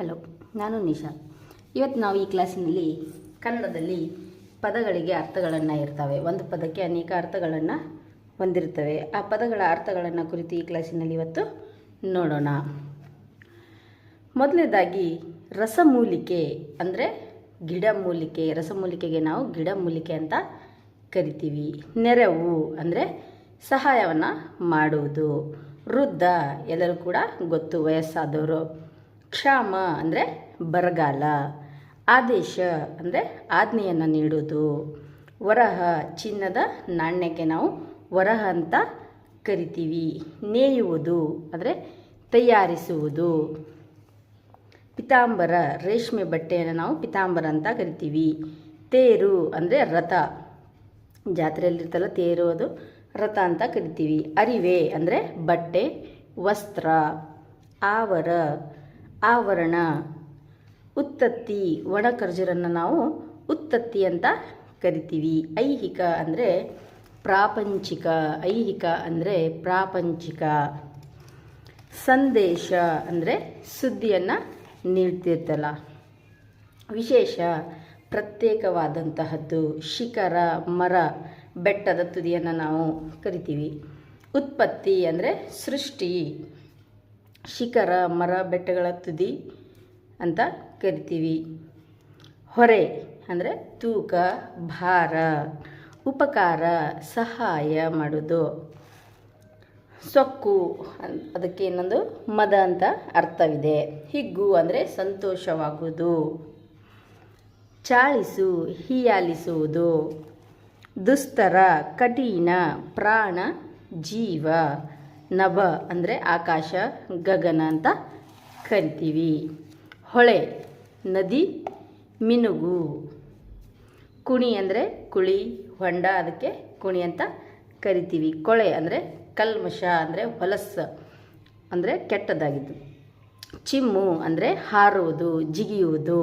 Hello, ನಾನು ನಿಶಾ. ಇವತ್ತು ನಾವು ಈ ಕ್ಲಾಸಿನಲ್ಲಿ ಕನ್ನಡದಲ್ಲಿ ಪದಗಳಿಗೆ ಅರ್ಥಗಳನ್ನು ಇರ್ತವೆ ಒಂದು ಪದಕ್ಕೆ ಅನೇಕ ಅರ್ಥಗಳನ್ನು ಹೊಂದಿರ್ತವೆ ಆ ಪದಗಳ ಅರ್ಥಗಳನ್ನು ಕುರಿತು ಈ ಕ್ಲಾಸಿನಲ್ಲಿ ಇವತ್ತು ನೋಡೋಣ. ಮೊದಲನೇದಾಗಿ, ರಸಮೂಲಿಕೆ ಅಂದರೆ ಗಿಡಮೂಲಿಕೆ. ರಸಮೂಲಿಕೆಗೆ ನಾವು ಗಿಡಮೂಲಿಕೆ ಅಂತ ಕರಿತೀವಿ. ನೆರವು ಅಂದರೆ ಸಹಾಯವನ್ನು ಮಾಡುವುದು. ವೃದ್ಧ, ಎಲ್ಲರೂ ಕೂಡ ಗೊತ್ತು, ವಯಸ್ಸಾದವರು. ಕ್ಷಾಮ ಅಂದರೆ ಬರಗಾಲ, ಆದೇಶ ಅಂದರೆ ಆಜ್ಞೆಯನ್ನು ನೀಡುವುದು. ವರಹ ಚಿನ್ನದ ನಾಣ್ಯಕ್ಕೆ ನಾವು ವರಹ ಅಂತ ಕರಿತೀವಿ. ನೇಯುವುದು ಅಂದರೆ ತಯಾರಿಸುವುದು. ಪಿತಾಂಬರ ರೇಷ್ಮೆ ಬಟ್ಟೆಯನ್ನು ನಾವು ಪಿತಾಂಬರ ಅಂತ ಕರಿತೀವಿ. ತೇರು ಅಂದರೆ ರಥ. ಜಾತ್ರೆಯಲ್ಲಿರ್ತಲ್ಲ ತೇರು ಅದು, ರಥ ಅಂತ ಕರಿತೀವಿ. ಅರಿವೆ ಅಂದರೆ ಬಟ್ಟೆ, ವಸ್ತ್ರ, ಆವರ ಆವರಣ. ಉತ್ತತ್ತಿ ಒಣ ಖರ್ಜೂರನ್ನು ನಾವು ಉತ್ತತ್ತಿ ಅಂತ ಕರಿತೀವಿ. ಐಹಿಕ ಅಂದರೆ ಪ್ರಾಪಂಚಿಕ, ಐಹಿಕ ಅಂದರೆ ಪ್ರಾಪಂಚಿಕ. ಸಂದೇಶ ಅಂದರೆ ಸುದ್ದಿಯನ್ನು ನೀಡ್ತಿರ್ತಲ್ಲ. ವಿಶೇಷ, ಪ್ರತ್ಯೇಕವಾದಂತಹದ್ದು, ಶಿಖರ, ಮರ, ಬೆಟ್ಟದ ತುದಿಯನ್ನು ನಾವು ಕರಿತೀವಿ. ಉತ್ಪತ್ತಿ ಅಂದರೆ ಸೃಷ್ಟಿ. ಶಿಖರ, ಮರ, ಬೆಟ್ಟಗಳ ತುದಿ ಅಂತ ಕರಿತೀವಿ. ಹೊರೆ ಅಂದರೆ ತೂಕ, ಭಾರ, ಉಪಕಾರ, ಸಹಾಯ ಮಾಡೋದು. ಸೊಕ್ಕು ಅದಕ್ಕೆ ಇನ್ನೊಂದು ಮದ ಅಂತ ಅರ್ಥವಿದೆ. ಹಿಗ್ಗು ಅಂದರೆ ಸಂತೋಷವಾಗುವುದು ಚಾಳಿಸು ಹೀಯಾಲಿಸುವುದು ದುಸ್ತರ, ಕಠಿಣ, ಪ್ರಾಣ, ಜೀವ. ನಭ ಅಂದರೆ ಆಕಾಶ, ಗಗನ ಅಂತ ಕರಿತೀವಿ. ಹೊಳೆ, ನದಿ, ಮಿನುಗು. ಕುಣಿ ಅಂದರೆ ಕುಳಿ, ಹೊಂಡ ಅದಕ್ಕೆ ಕುಣಿ ಅಂತ ಕರಿತೀವಿ. ಕೊಳೆ ಅಂದರೆ ಕಲ್ಮಶ ಅಂದರೆ ಹೊಲಸು ಅಂದರೆ ಕೆಟ್ಟದಾಗಿದ್ದು ಚಿಮ್ಮು ಅಂದರೆ ಹಾರುವುದು, ಜಿಗಿಯುವುದು.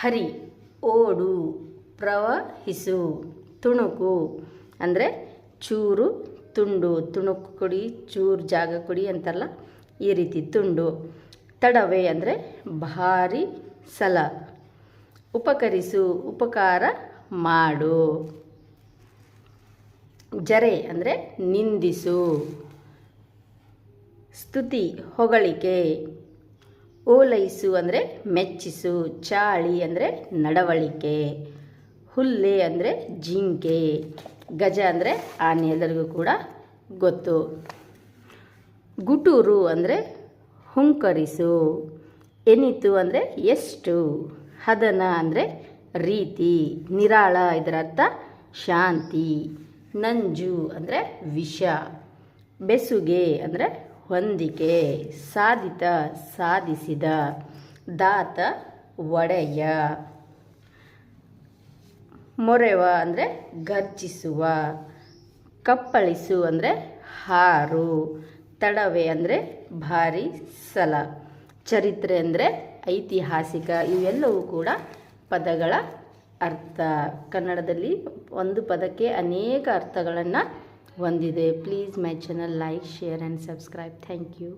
ಹರಿ, ಓಡು, ಪ್ರವಹಿಸು. ತುಣುಕು ಅಂದರೆ ಚೂರು ತುಂಡು, ತುಣುಕು ಕೊಡಿ, ಚೂರು ಜಾಗ ಕೊಡಿ ಅಂತಲ್ಲ ಈ ರೀತಿ ತುಂಡು. ತಡವೆ ಅಂದರೆ ಭಾರಿ ಸಲ. ಉಪಕರಿಸು, ಉಪಕಾರ ಮಾಡು. ಜರೆ ಅಂದರೆ ನಿಂದಿಸು. ಸ್ತುತಿ, ಹೊಗಳಿಕೆ. ಓಲೈಸು ಅಂದರೆ ಮೆಚ್ಚಿಸು. ಚಾಳಿ ಅಂದರೆ ನಡವಳಿಕೆ. ಹುಲ್ಲೆ ಅಂದರೆ ಜಿಂಕೆ. ಗಜ ಅಂದರೆ ಆನೆ ಎಲ್ಲರಿಗೂ ಕೂಡ ಗೊತ್ತು. ಗುಟೂರು ಅಂದರೆ ಹುಂಕರಿಸು. ಎನಿತು ಅಂದರೆ ಎಷ್ಟು. ಹದನ ಅಂದರೆ ರೀತಿ. ನಿರಾಳ ಇದರ ಅರ್ಥ ಶಾಂತಿ. ನಂಜು ಅಂದರೆ ವಿಷ. ಬೆಸುಗೆ ಅಂದರೆ ಹೊಂದಿಕೆ. ಸಾಧಿತ, ಸಾಧಿಸಿದ. ದಾತ, ಒಡೆಯ. ಮೊರೆವ ಅಂದರೆ ಗರ್ಜಿಸುವ ಕಪ್ಪಳಿಸು ಅಂದರೆ ಹಾರು, ತಡವೆ ಅಂದರೆ ಭಾರಿ ಸಲ, ಚರಿತ್ರೆ ಅಂದರೆ ಐತಿಹಾಸಿಕ, ಇವೆಲ್ಲವೂ ಕೂಡ ಪದಗಳ ಅರ್ಥ. ಕನ್ನಡದಲ್ಲಿ ಒಂದು ಪದಕ್ಕೆ ಅನೇಕ ಅರ್ಥಗಳನ್ನು ಹೊಂದಿದೆ. Please my channel like share and subscribe thank you